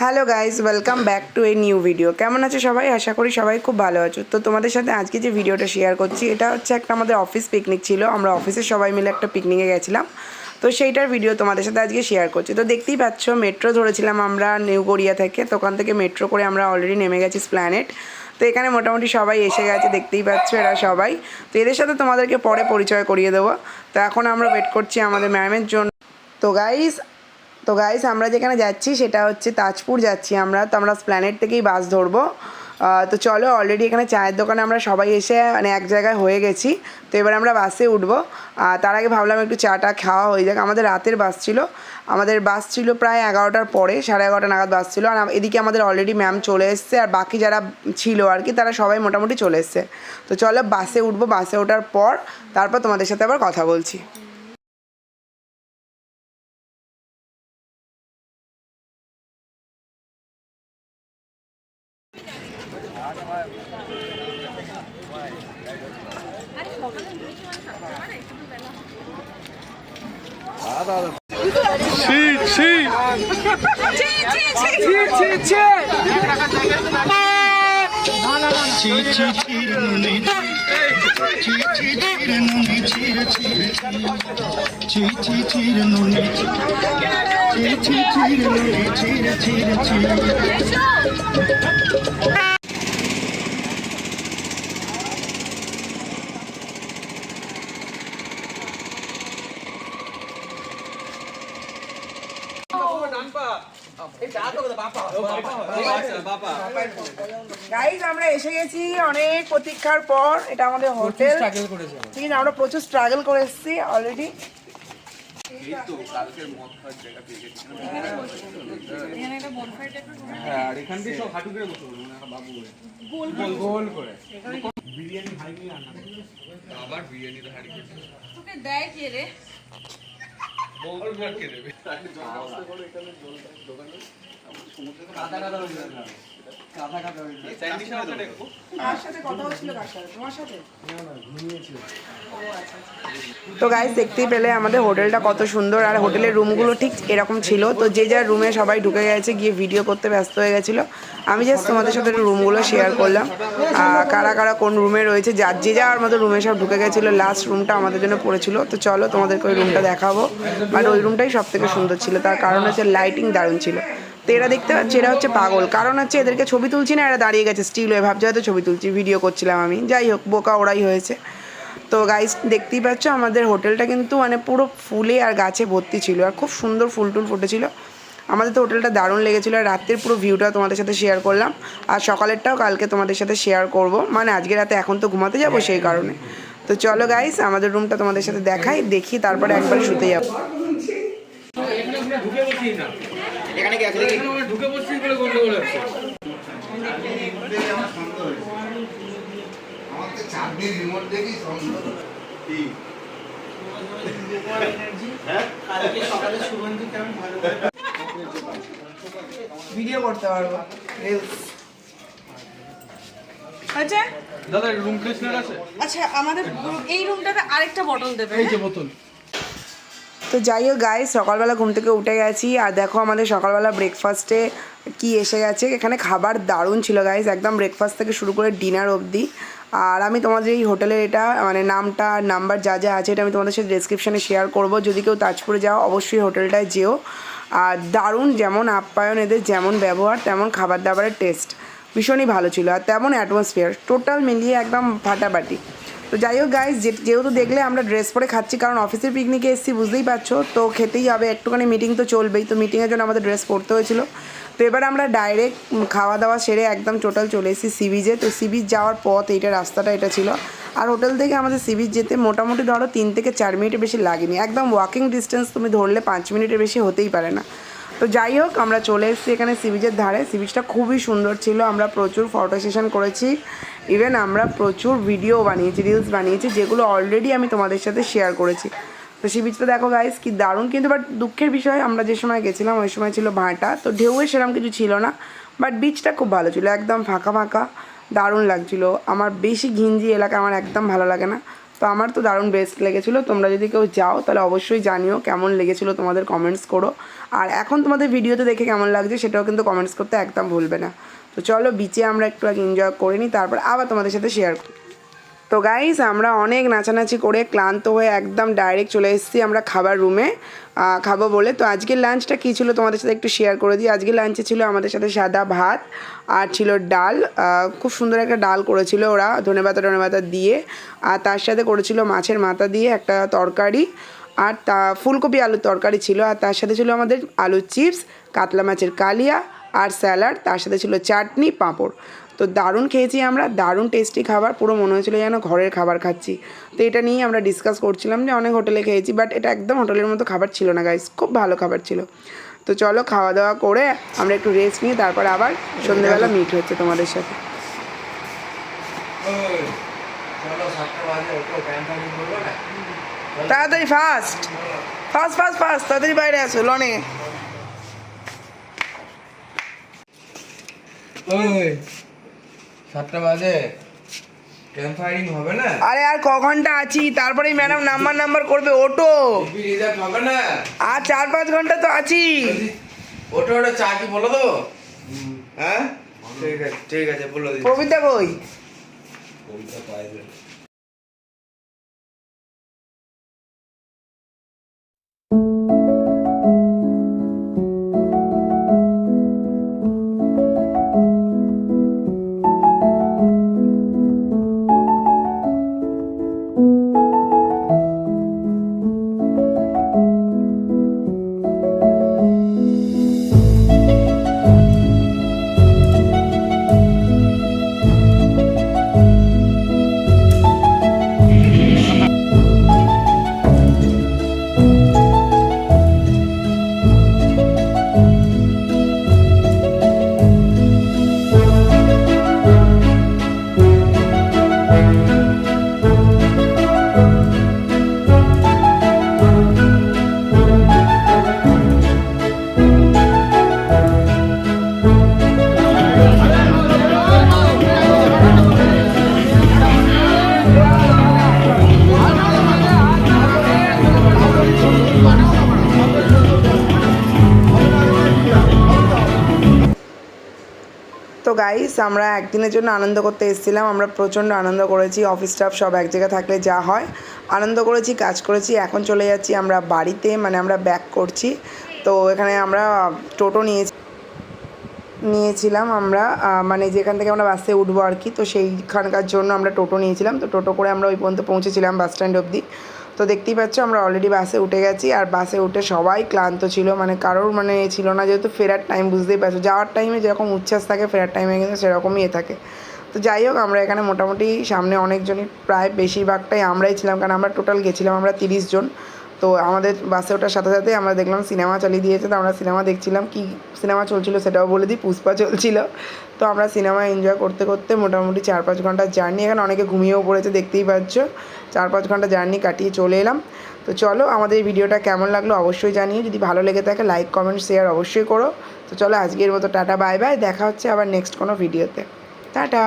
Hello guys welcome back to a new video কেমন আছে সবাই? আশা করি সবাই খুব ভালো আছো। তো তোমাদের সাথে আজকে যে ভিডিওটা শেয়ার করছি, এটা হচ্ছে একটা আমাদের অফিস পিকনিক ছিল। আমরা অফিসে সবাই মিলে একটা পিকনিকে গেছিলাম। তো সেইটার ভিডিও তোমাদের সাথে আজকে শেয়ার করছি। তো দেখতেই পাচ্ছ মেট্রো ধরেছিলাম আমরা নিউ গড়িয়া থেকে। তো ওখান থেকে মেট্রো করে আমরা অলরেডি নেমে গেছি স্প্ল্যানেট তো এখানে মোটামুটি সবাই এসে গেছে, দেখতেই পাচ্ছ এরা সবাই। তো এদের সাথে তোমাদেরকে পরে পরিচয় করিয়ে দেবো। তো এখন আমরা ওয়েট করছি আমাদের ম্যামের জন্য। তো গাইস তো গাইস আমরা যেখানে যাচ্ছি সেটা হচ্ছে তাজপুর যাচ্ছি আমরা। তো আমরা প্ল্যানেট থেকেই বাস ধরবো। তো চলো অলরেডি এখানে চায়ের দোকানে আমরা সবাই এসে মানে এক জায়গায় হয়ে গেছি। তো এবার আমরা বাসে উঠবো। আর তার আগে ভাবলাম একটু চাটা খাওয়া হয়ে যাক। আমাদের রাতের বাস ছিল। আমাদের বাস ছিল প্রায় এগারোটার পরে, সাড়ে এগারোটা নাগাদ বাস ছিল। আর এদিকে আমাদের অলরেডি ম্যাম চলে এসছে। আর বাকি যারা ছিল আর কি, তারা সবাই মোটামুটি চলে এসছে। তো চলো বাসে উঠবো। বাসে ওঠার পর, তারপর তোমাদের সাথে আবার কথা বলছি। ছি ছি গাইজ আমরা এসে গেছি অনেক প্রতীক্ষার পর। এটা আমাদের হোটেল ঠিক আছে আমরা প্রচুর স্ট্রাগল করে এসেছি অলরেডি দেয় কে রে। কার সাথে কথা হচ্ছিল কার সাথে তোমার সাথে? তো গাইজ দেখতেই পেলে আমাদের হোটেলটা কত সুন্দর আর হোটেলের রুমগুলো ঠিক এরকম ছিল। তো যে যার রুমে সবাই ঢুকে গেছে গিয়ে ভিডিও করতে ব্যস্ত হয়ে গেছিল। আমি জাস্ট তোমাদের সাথে রুমগুলো শেয়ার করলাম। আহ, কারা কারা কোন রুমে রয়েছে যার যে যার মতো রুমে সব ঢুকে গেছিল লাস্ট রুমটা আমাদের জন্য পড়েছিল। তো চলো তোমাদেরকে ওই রুমটা দেখাবো। বাট ওই রুমটাই সব থেকে সুন্দর ছিল। তার কারণ হচ্ছে লাইটিং দারুণ ছিল। তো এরা দেখতে পাচ্ছি, এরা হচ্ছে পাগল। কারণ হচ্ছে এদেরকে ছবি তুলছি না, এরা দাঁড়িয়ে গেছে স্টিল হয়ে। ভাবছে হয়তো ছবি তুলছি ভিডিও করছিলাম আমি। যাই হোক, বোকা ওরাই হয়েছে। তো গাইস দেখতেই পাচ্ছ আমাদের হোটেলটা কিন্তু মানে পুরো ফুলে আর গাছে ভর্তি ছিল। আর খুব সুন্দর ফুল টুল ফুটেছিল। আমাদের তো হোটেলটা দারুণ লেগেছিলো। আর রাতের পুরো ভিউটা তোমাদের সাথে শেয়ার করলাম। আর সকালেরটাও কালকে তোমাদের সাথে শেয়ার করব। মানে আজকে রাতে এখন তো ঘুমাতে যাব সেই কারণে। তো চলো গাইস আমাদের রুমটা তোমাদের সাথে দেখাই, দেখি তারপরে একবার শুতে যাব। চাকরির রিমোট দেখি সন্দেহ ভিডিও করতে পারব রিলস আচ্ছা। দাদা রুম ফ্রেশনার আছে? আচ্ছা আমাদের room- এই রুমটাতে আরেকটা বটল দেবে। এই যে বোতল তো যাই হোক গাই সকালবেলা ঘুম থেকে উঠে গেছি। আর দেখো আমাদের সকালবেলা ব্রেকফাস্টে কি এসে গেছে। এখানে খাবার দারুণ ছিল গাইস একদম ব্রেকফাস্ট থেকে শুরু করে ডিনার অবধি। আর আমি তোমাদের এই হোটেলের এটা মানে নামটা নাম্বার যা যা আছে এটা আমি তোমাদের সাথে ডেসক্রিপশানে শেয়ার করব। যদি কেউ তাজপুরে যাও, অবশ্যই হোটেলটায় যেও। আর দারুণ যেমন আপ্যায়ন, এদের যেমন ব্যবহার, তেমন খাবার দাবারের টেস্ট ভীষণই ভালো ছিল। আর তেমন অ্যাটমসফিয়ার টোটাল মিলিয়ে একদম ফাটাফাটি। তো যাই হোক গাইজ যেহেতু দেখলে আমরা ড্রেস পরে খাচ্ছি, কারণ অফিসের পিকনিকে এসেছি, বুঝতেই পারছ? তো খেতেই হবে, একটুখানি মিটিং তো চলবেই। তো মিটিংয়ের জন্য আমাদের ড্রেস পরতে হয়েছিল। তো এবার আমরা ডাইরেক্ট খাওয়া দাওয়া সেরে একদম টোটাল চলে এসেছি সি বিচে তো সি বিচ যাওয়ার পথ, এইটা রাস্তাটা, এটা ছিল। আর হোটেল থেকে আমাদের সি বিচ যেতে মোটামুটি ধরো তিন থেকে চার মিনিটের বেশি লাগেনি। একদম ওয়াকিং ডিস্টেন্স তুমি ধরলে পাঁচ মিনিটের বেশি হতেই পারে না। তো যাই হোক, আমরা চলে এসেছি এখানে সি বিচের ধারে। সি বিচটা খুবই সুন্দর ছিল, আমরা প্রচুর ফটো সেশন করেছি। ইভেন আমরা প্রচুর ভিডিও বানিয়েছি রিলস বানিয়েছি, যেগুলো অলরেডি আমি তোমাদের সাথে শেয়ার করেছি। তো সি বিচটা দেখো গাইস কি দারুণ কিন্তু বাট দুঃখের বিষয়, আমরা যে সময় গেছিলাম, ওই সময় ছিল ভাঁটা, তো ঢেউয়ে সেরকম কিছু ছিল না। বাট বিচটা খুব ভালো ছিল, একদম ফাঁকা ফাঁকা, দারুণ লাগছিল। আমার বেশি ঘিঞ্জি এলাকা আমার একদম ভালো লাগে না। তো আমার তো দারুণ বেস্ট লেগেছিলো। তোমরা যদি কেউ যাও, তাহলে অবশ্যই জানিও কেমন লেগেছিলো তোমাদের কমেন্টস করো। আর এখন তোমাদের ভিডিওতে দেখে কেমন লাগছে, সেটাও কিন্তু কমেন্টস করতে একদম ভুলবে না। তো চলো বিচে আমরা একটু আগে এনজয় করে নিই, তারপর আবার তোমাদের সাথে শেয়ার করি। তো গাইস আমরা অনেক নাচানাচি করে ক্লান্ত হয়ে একদম ডাইরেক্ট চলে এসেছি আমরা খাবার রুমে খাব বলে। তো আজকের লাঞ্চটা কী ছিল তোমাদের সাথে একটু শেয়ার করে দিই। আজকের লাঞ্চে ছিল আমাদের সাথে সাদা ভাত আর ছিল ডাল। খুব সুন্দর একটা ডাল করেছিল ওরা ধনেপাতা ধনেপাতা দিয়ে। আর তার সাথে করেছিল মাছের মাথা দিয়ে একটা তরকারি। আর তা, ফুলকপি আলুর তরকারি ছিল। আর তার সাথে ছিল আমাদের আলুর চিপস কাতলা মাছের কালিয়া আর স্যালাড তার সাথে ছিল চাটনি, পাঁপড়। তো দারুণ খেয়েছি আমরা, দারুণ টেস্টি খাবার, পুরো মনে হয়েছিল যেন ঘরের খাবার খাচ্ছি। তো এটা নিয়ে আমরা ডিসকাস করছিলাম যে অনেক হোটেলে খেয়েছি বাট এটা একদম হোটেলের মতো খাবার ছিল না গাইস খুব ভালো খাবার ছিল। তো চলো খাওয়া দাওয়া করে আমরা একটু রেস্ট নিয়ে তারপর আবার সন্ধ্যেবেলা মিট হচ্ছে তোমাদের সাথে। তাড়াতাড়ি ফাস্ট ফাস্ট ফাস্ট ফাস্ট তাড়াতাড়ি বাইরে আসো, লনে। ওই। সাতটা বাজে। ক্যাম্প ফায়ারিং হবে না? আরে আর ক ঘণ্টা আছি? তারপরেই ম্যাডাম নাম্বার নাম্বার করবে ওটো রিজার্ভ হবে না? আর চার পাঁচ ঘণ্টা তো আছি। ওটা ওটা চা কি বলো তো হ্যাঁ? ঠিক আছে ঠিক আছে বলো দিচ্ছি। কবিতা কই? তো গাইস আমরা একদিনের জন্য আনন্দ করতে এসেছিলাম। আমরা প্রচণ্ড আনন্দ করেছি। অফিস স্টাফ সব এক জায়গায় থাকলে যা হয়। আনন্দ করেছি, কাজ করেছি। এখন চলে যাচ্ছি আমরা বাড়িতে মানে আমরা ব্যাক করছি। তো এখানে আমরা টোটো নিয়েছি, নিয়েছিলাম আমরা। মানে যেখান থেকে আমরা বাসে উঠবো আর কি, তো সেইখানকার জন্য আমরা টোটো নিয়েছিলাম। তো টোটো করে আমরা ওই পর্যন্ত পৌঁছেছিলাম বাস স্ট্যান্ড অবধি। তো দেখতেই পাচ্ছ, আমরা অলরেডি বাসে উঠে গেছি, আর বাসে উঠে সবাই ক্লান্ত ছিল মানে কারোর মানে ছিল না, যেহেতু ফেরার টাইম বুঝতেই পারছ, যাওয়ার টাইমে যেরকম উচ্ছ্বাস থাকে, ফেরার টাইমে কিন্তু সেরকমই এ থাকে। তো যাই হোক, আমরা এখানে মোটামুটি সামনে অনেকজনই, প্রায় বেশিরভাগটাই আমরাই ছিলাম, কারণ আমরা টোটাল গেছিলাম আমরা তিরিশ জন। তো আমাদের বাসে ওঠার সাথে সাথে আমরা দেখলাম সিনেমা চালিয়ে দিয়েছে, তো আমরা সিনেমা দেখছিলাম, কি সিনেমা চলছিল সেটাও বলে দিই, পুষ্পা চলছিল। তো আমরা সিনেমা এনজয় করতে করতে মোটামুটি চার পাঁচ ঘণ্টার জার্নি, এখানে অনেকে ঘুমিয়েও পড়েছে, দেখতেই পাচ্ছ। চার পাঁচ ঘণ্টা জার্নি কাটিয়ে চলে এলাম। তো চলো, আমাদের ভিডিওটা কেমন লাগল অবশ্যই জানিয়ে যদি ভালো লেগে থাকে লাইক কমেন্ট শেয়ার অবশ্যই করো। তো চলো, আজকের মতো টাটা বাই বাই দেখা হচ্ছে আবার নেক্সট কোনো ভিডিওতে টাটা!